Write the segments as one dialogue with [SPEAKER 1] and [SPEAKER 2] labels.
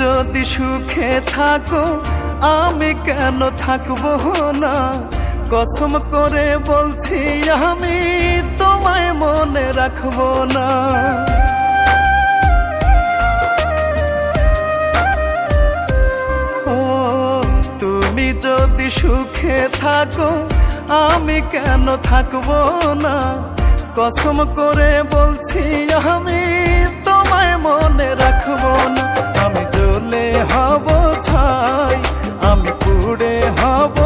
[SPEAKER 1] যদি সুখে থাকো, আমি কেন থাকব না? কসম করে বলছি, আমি তোমায় মনে রাখব না। ও, তুমি যদি সুখে থাকো, আমি কেন থাকব না? কসম করে বলছি, আমি তোমায় মনে রাখব না। আমি জ্বলে হব ছাই আমি পুড়ে হব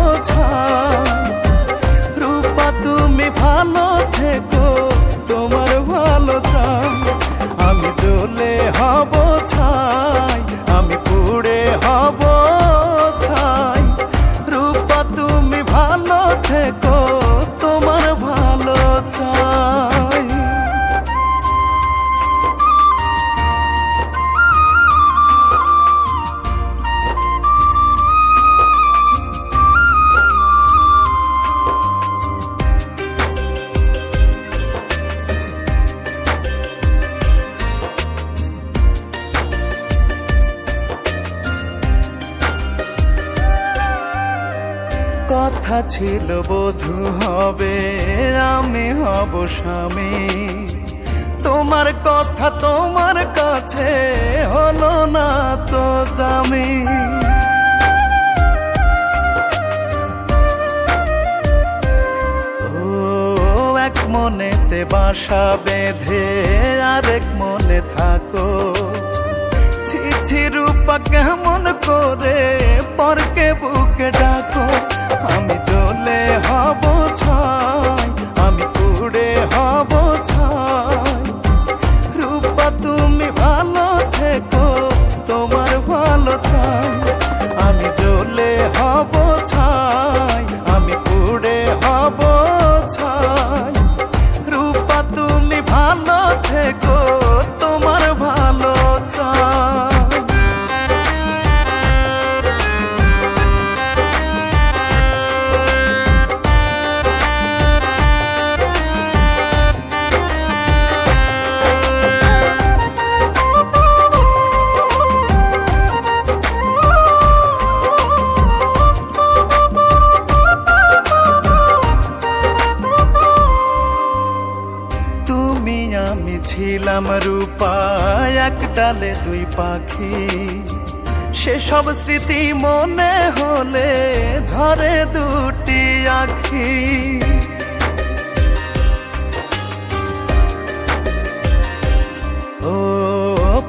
[SPEAKER 1] কথা ছিল, বধু হবে, আমি হব স্বামী। তোমার কথা তোমার কাছে হলো না তো দামি। ও, এক মনেতে বাসা বেঁধে, আরেক মনে থাকো। ছি ছি, রূপা কেমন করে, পরকে বুকে ডাকো। ছিলাম রূপা, এক ডালে দুই পাখি। সেসব স্মৃতি মনে হলে ঝরে দুটি আখি। ও,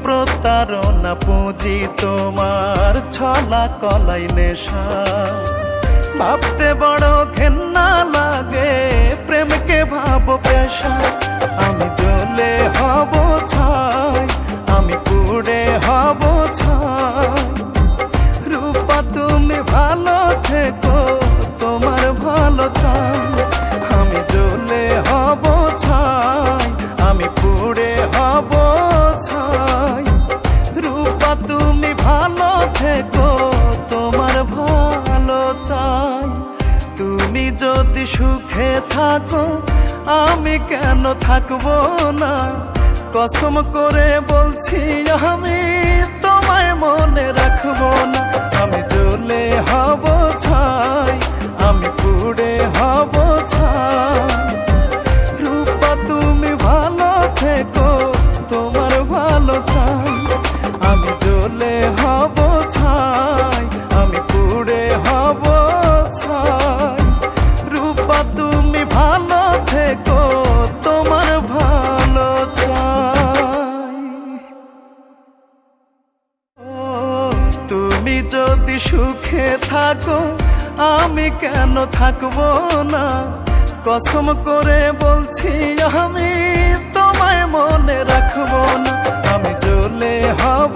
[SPEAKER 1] প্রতারণা পুঁজি তোমার ছলা কলাই নেশা। ভাবতে বড় ঘেন্না লাগে। প্রেমকে ভাব পেশা। আমি জলে হব ছাই আমি পুড়ে হব তুমি যদি সুখে থাকো, আমি কেন থাকব না? কসম করে বলছি, আমি তোমায় মনে রাখব না। আমি জ্বলে হব ছাই, আমি পুড়ে হব সুখে থাকো, আমি কেন থাকব না? কসম করে বলছি, আমি তোমায় মনে রাখব না। আমি চলে হব